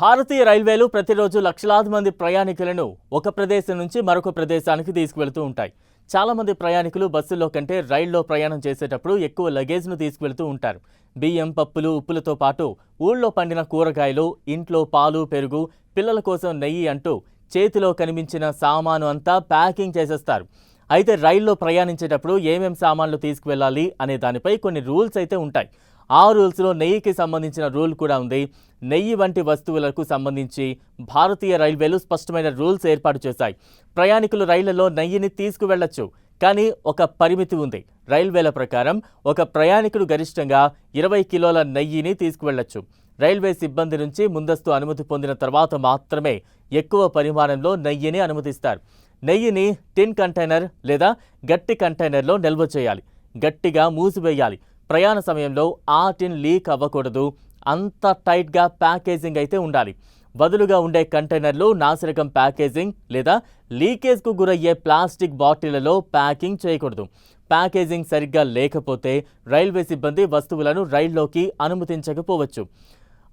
భారతీయ రైల్వేలు ప్రతిరోజు లక్షలాది మంది ప్రయాణికులను ఒక ప్రదేశం నుంచి మరొక ప్రదేశానికి తీసుకువెళ్తూ ఉంటాయి. చాలామంది ప్రయాణికులు బస్సుల్లో కంటే రైల్లో ప్రయాణం చేసేటప్పుడు ఎక్కువ లగేజ్ను తీసుకువెళ్తూ ఉంటారు. బియ్యం పప్పులు ఉప్పులతో పాటు ఊళ్ళో పండిన కూరగాయలు ఇంట్లో పాలు పెరుగు పిల్లల కోసం నెయ్యి అంటూ చేతిలో కనిపించిన సామాను అంతా ప్యాకింగ్ చేసేస్తారు. అయితే రైల్లో ప్రయాణించేటప్పుడు ఏమేం సామాన్లు తీసుకువెళ్ళాలి అనే దానిపై కొన్ని రూల్స్ అయితే ఉంటాయి. ఆ రూల్స్లో నెయ్యికి సంబంధించిన రూల్ కూడా ఉంది. నెయ్యి వంటి వస్తువులకు సంబంధించి భారతీయ రైల్వేలు స్పష్టమైన రూల్స్ ఏర్పాటు చేశాయి. ప్రయాణికులు రైళ్ళలో నెయ్యిని తీసుకువెళ్ళొచ్చు కానీ ఒక పరిమితి ఉంది. రైల్వేల ప్రకారం ఒక ప్రయాణికుడు గరిష్టంగా ఇరవై కిలోల నెయ్యిని తీసుకువెళ్ళొచ్చు రైల్వే సిబ్బంది నుంచి ముందస్తు అనుమతి పొందిన తర్వాత మాత్రమే ఎక్కువ పరిమాణంలో నెయ్యిని అనుమతిస్తారు. నెయ్యిని టిన్ కంటైనర్ లేదా గట్టి కంటైనర్లో నిల్వ చేయాలి. గట్టిగా మూసివేయాలి. ప్రయాణ సమయంలో ఆ టిన్ లీక్ అవ్వకూడదు. అంత టైట్గా ప్యాకేజింగ్ అయితే ఉండాలి. వదులుగా ఉండే కంటైనర్లు నాసిరకం ప్యాకేజింగ్ లేదా లీకేజ్కు గురయ్యే ప్లాస్టిక్ బాటిళ్ళలో ప్యాకింగ్ చేయకూడదు. ప్యాకేజింగ్ సరిగ్గా లేకపోతే రైల్వే సిబ్బంది వస్తువులను రైల్లోకి అనుమతించకపోవచ్చు.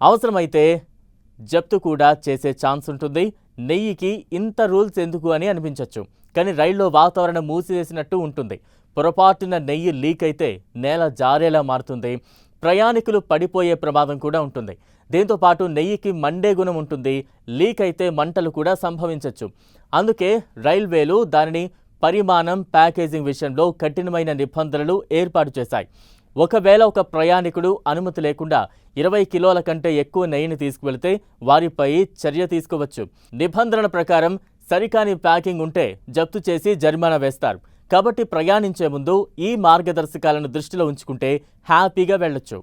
అవసరమైతే జప్తు కూడా చేసే ఛాన్స్ ఉంటుంది. నెయ్యికి ఇంత రూల్స్ ఎందుకు అని అనిపించవచ్చు కానీ రైల్లో వాతావరణం మూసివేసినట్టు ఉంటుంది. పొరపాటున నెయ్యి లీక్ అయితే నేల జారేలా మారుతుంది. ప్రయాణికులు పడిపోయే ప్రమాదం కూడా ఉంటుంది. దీంతో పాటు నెయ్యికి మండే గుణం ఉంటుంది. లీక్ అయితే మంటలు కూడా సంభవించవచ్చు అందుకే రైల్వేలు దానిని పరిమాణం ప్యాకేజింగ్ విషయంలో కఠినమైన నిబంధనలు ఏర్పాటు చేశాయి. ఒకవేళ ఒక ప్రయాణికుడు అనుమతి లేకుండా ఇరవై కిలోల కంటే ఎక్కువ నెయ్యిని తీసుకువెళితే వారిపై చర్య తీసుకోవచ్చు. నిబంధనల ప్రకారం సరికాని ప్యాకింగ్ ఉంటే జప్తు చేసి జరిమానా వేస్తారు. కాబట్టి ప్రయాణించే ముందు ఈ మార్గదర్శకాలను దృష్టిలో ఉంచుకుంటే హ్యాపీగా వెళ్ళొచ్చు.